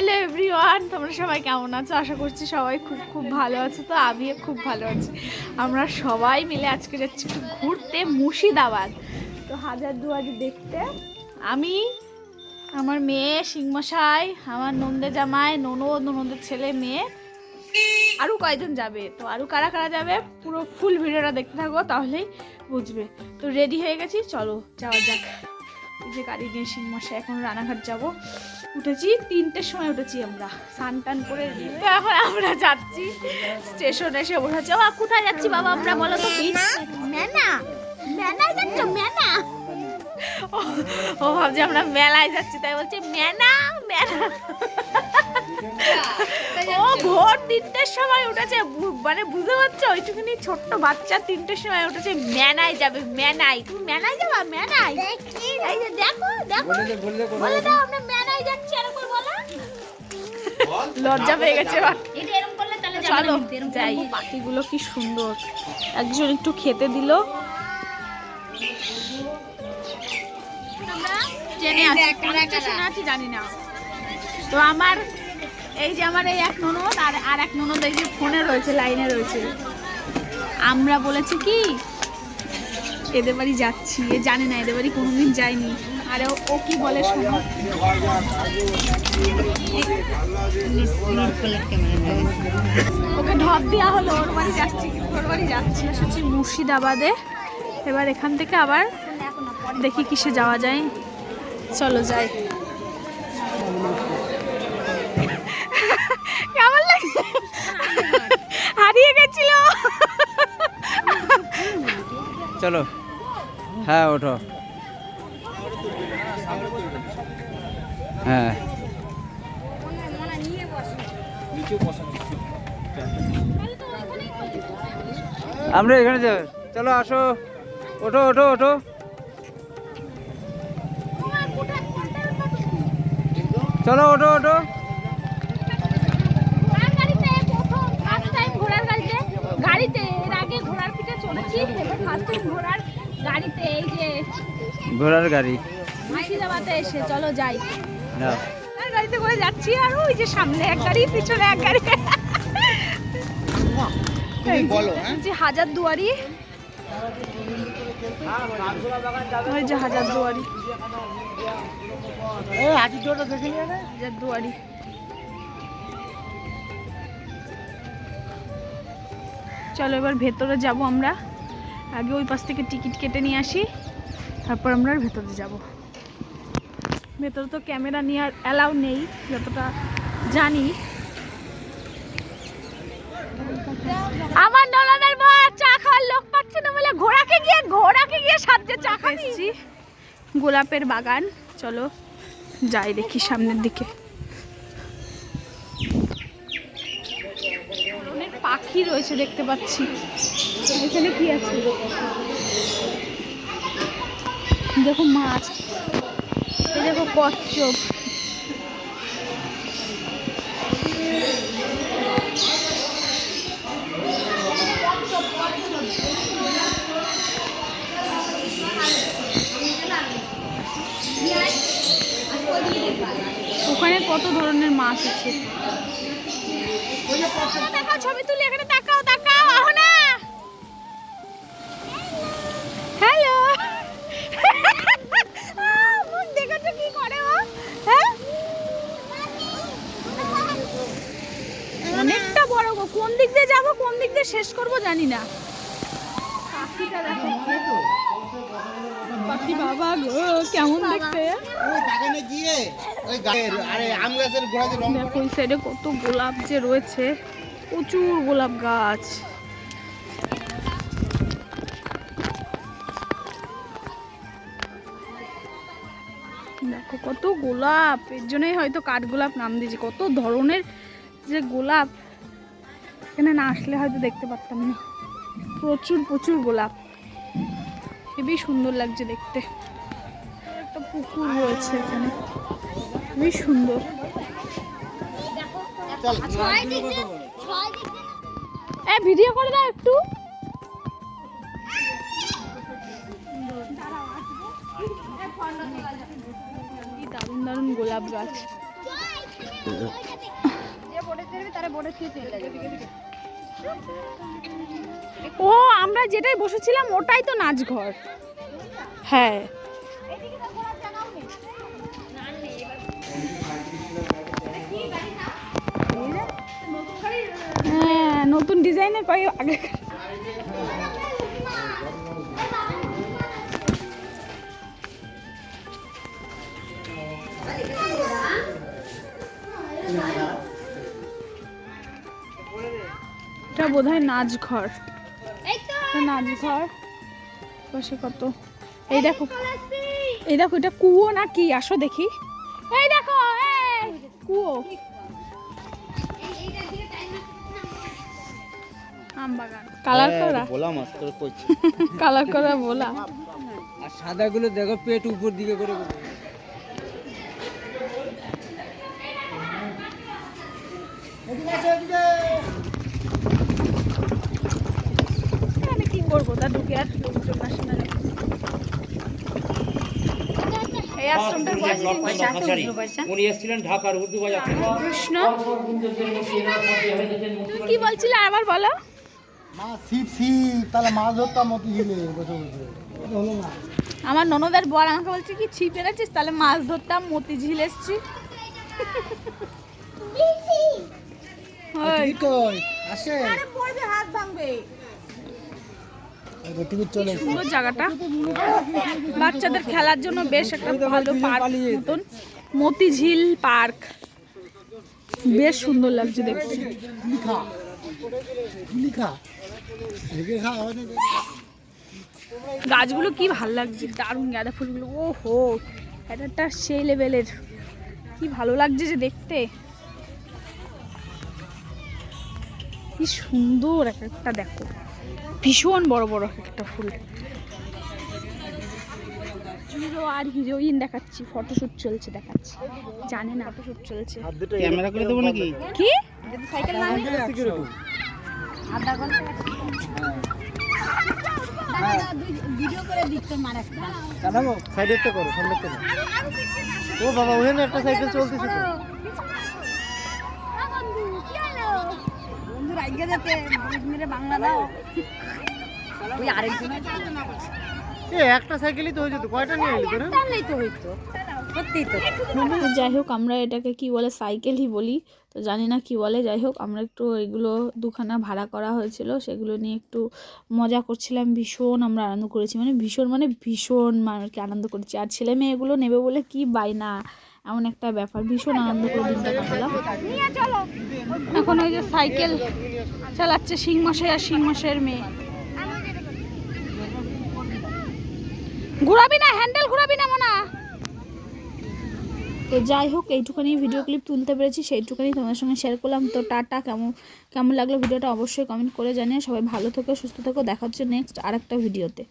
Hello everyone, তোমরা সবাই কেমন আছো? আশা করছি সবাই খুব খুব ভালো আছো। তো আমিও খুব ভালো আছি। আমরা সবাই মিলে আজকে যাচ্ছি একটু ঘুরতে মুর্শিদাবাদ। তো হাজার দুয়ারি দেখতে। আমি, আমার মেয়ে সিংমশাই আমার নন্দে জামাই, ননদ, ননদের ছেলে, মেয়ে। আরও কয়জন যাবে? তো আরও কারা কারা যাবে? পুরো ফুল ভিডিওটা দেখতে থাকো, তাহলেই বুঝবে। তো রেডি হয়ে গেছি, চলো যাওয়া যাক। যে গাড়ি নিয়ে সিংমশাই এখন রানাঘাট যাব। উঠেছি তিনটের সময় উঠেছি আমরা। স্নান টান করে তো এখন আমরা যাচ্ছি স্টেশনে এসে বসেছি। ও কোথায় যাচ্ছি বাবা আমরা বলো তো প্লিজ মেনা যাচ্ছ মেনা? ও ভাবছি আমরা মেলায় যাচ্ছি তাই বলছে মেনা মেনা। ও ভোর তিনটের সময় উঠেছে বু- মানে বুঝতে পারছ? ওইটুকুনি ছোট্ট বাচ্চা তিনটের সময় উঠেছে মেনায় যাবে মেনায়। তুমি মেনায় যাবা? মেনায়? দেখো। দেখো বলে দাও আমরা মেনায় যাচ্ছি এরকম বলো? লজ্জা পেয়ে গেছে এবার। এটা এরকম করলে তাহলে যাবে চলো না কিন্তু, এরকম যাই। পাখিগুলো কি সুন্দর। একজন একটু খেতে দিল। জানি না। তো আমার এই যে আমার এই এক ননদ আর আর এক ননদ এই যে ফোনে রয়েছে লাইনে রয়েছে। আমরা বলেছি কি? এদের বাড়ি যাচ্ছি, এ জানে না, এদের বাড়ি কোনোদিন যায়নি। আর ও- কি বলে শোনো? ওকে ঢপ দেওয়া হলো, ওর বাড়ি যাচ্ছি, ওর বাড়ি যাচ্ছি। এসেছি মুর্শিদাবাদে। এবার এখান থেকে আবার দেখি কিসে যাওয়া যায়। চলো যাই। কেমন চলো। হ্যাঁ ওঠো। হ্যাঁ। আমরা এখানে যাবে চলো, আসো। ওঠো ওঠো ওঠো। চলো, ওঠো ওঠো। ঘোড়ার গাড়িতে এই যে ঘোড়ার গাড়ি। মুর্শিদাবাদে এসে চলো যাই। আর গাড়িতে করে যাচ্ছি আর ওই যে সামনে এক গাড়ি পিছনে এক গাড়ি। বলো যে হাজার দুয়ারি। ওই যে হাজার দুয়ারি। হাজার দুয়ারি। চলো এবার ভেতরে যাব আমরা। আগে ওই পাশ থেকে টিকিট কেটে নিয়ে আসি তারপর আমরা ভেতরে যাব। ভেতরে তো ক্যামেরা নেওয়ার অ্যালাউ নেই যতটা জানি। আমার ননদের মা চা খাওয়ার লোক পাচ্ছে না বলে ঘোড়াকে গিয়ে ঘোড়াকে গিয়ে সাথে চা খাচ্ছি গোলাপের বাগান চলো যাই দেখি সামনের দিকে। অনেক পাখি রয়েছে দেখতে পাচ্ছি। এখানে কি আছে? দেখো মাছ। এই দেখো কচ্ছপ। ওখানে কত ধরনের মাছ আছে? ছবি তুলি এখানে শেষ করব জানি না। পাখিটা দেখো পাখি বাবা গো কেমন দেখতে? গিয়ে ওই আরে আম গাছের গোড়াতে দেখো ওই সাইডে কত গোলাপ যে রয়েছে প্রচুর গোলাপ গাছ। দেখো কত গোলাপ। এর জন্যই হয়তো কাঠ গোলাপ নাম দিয়েছে। কত ধরনের যে গোলাপ। এখানে না আসলে হয়তো দেখতে পারতাম না। প্রচুর প্রচুর গোলাপ। হেবি সুন্দর লাগছে দেখতে। একটা পুকুর রয়েছে এখানে। খুবই সুন্দর। ভিডিও করে দাও একটু। কি দারুণ দারুণ গোলাপ গাছ। ও আমরা যেটাই বসেছিলাম ওটাই তো নাচঘর। হ্যাঁ। হ্যাঁ নতুন ডিজাইনের কয় আগে। এটা বোধ হয় নাচঘর নাচ ঘর পাশে কত? এই দেখো। এই দেখো এটা কুয়ো না কি? আসো দেখি। এই দেখো কুয়ো। কালার করা? বলা মাছ তোর কালার করা বলা। আর সাদাগুলো দেখো পেট উপর দিকে করে করে কি করব তা ঢুকে আর লোকজন আসে না এই আশ্রমটার বয়স তিনশো। উনি এসেছিলেন ঢাকার উর্দু বাজার কৃষ্ণ কি বলছিলে আবার বলো মা শিব শিব তাহলে মাছ ধরতাম মতো ঝিলে বসে বসে হলো না আমার ননদের বর আমাকে বলছে কি ছিপ এনেছিস তাহলে মাছ ধরতাম মতি ঝিল এসছি আসে চলে এসেছে। বাচ্চাদের খেলার জন্য বেশ একটা ভালো পার্ক মতন মতিঝিল পার্ক। বেশ সুন্দর লাগছে দেখতে। গাছগুলো কি ভালো লাগছে, দারুণ গাঁদা ফুলগুলো। ও হো একটা সেই লেভেলের। কি ভালো লাগছে যে দেখতে। কি সুন্দর এক একটা দেখো। ভীষণ বড় বড় একটা ফুল। হিরো আর হিরোইন দেখাচ্ছি ফটোশুট চলছে দেখাচ্ছি। জানে না ফটোশুট চলছে। ক্যামেরা করে দেবো নাকি? কি? কাটাবো সাইডে একটা। করো সামনে একটা ও বাবা ওখানে একটা সাইকেল চলতেছে তো। একটা সাইকেলই তো হয়ে যেত কয়টা নিয়ে এলি তোরা? তো যাই হোক আমরা এটাকে কি বলে সাইকেলই বলি। তো জানি না কি বলে যাই হোক আমরা একটু এগুলো দুখানা ভাড়া করা হয়েছিল সেগুলো নিয়ে একটু মজা করছিলাম ভীষণ আমরা আনন্দ করেছি। মানে ভীষণ মানে ভীষণ আর কি আনন্দ করেছি। আর ছেলে মেয়েগুলো নেবে বলে কি বায়না এমন একটা ব্যাপার। ভীষণ আনন্দ করে দিনটা কাটালাম। এখন ওই যে সাইকেল চালাচ্ছে শিংমশাই আর শিংমশাইয়ের মেয়ে। ঘুরাবি না হ্যান্ডেল ঘুরাবি না মোনা। তো যাই হোক, এইটুখানি ভিডিও ক্লিপ তুলতে পেরেছি সেইটুকানি তোমাদের সঙ্গে শেয়ার করলাম। তো টাটা, কেমন কেমন লাগল ভিডিওটা অবশ্যই কমেন্ট করে জানিয়ে সবাই ভালো থেকো, সুস্থ থেকো। দেখা হচ্ছে নেক্সট আর একটা ভিডিওতে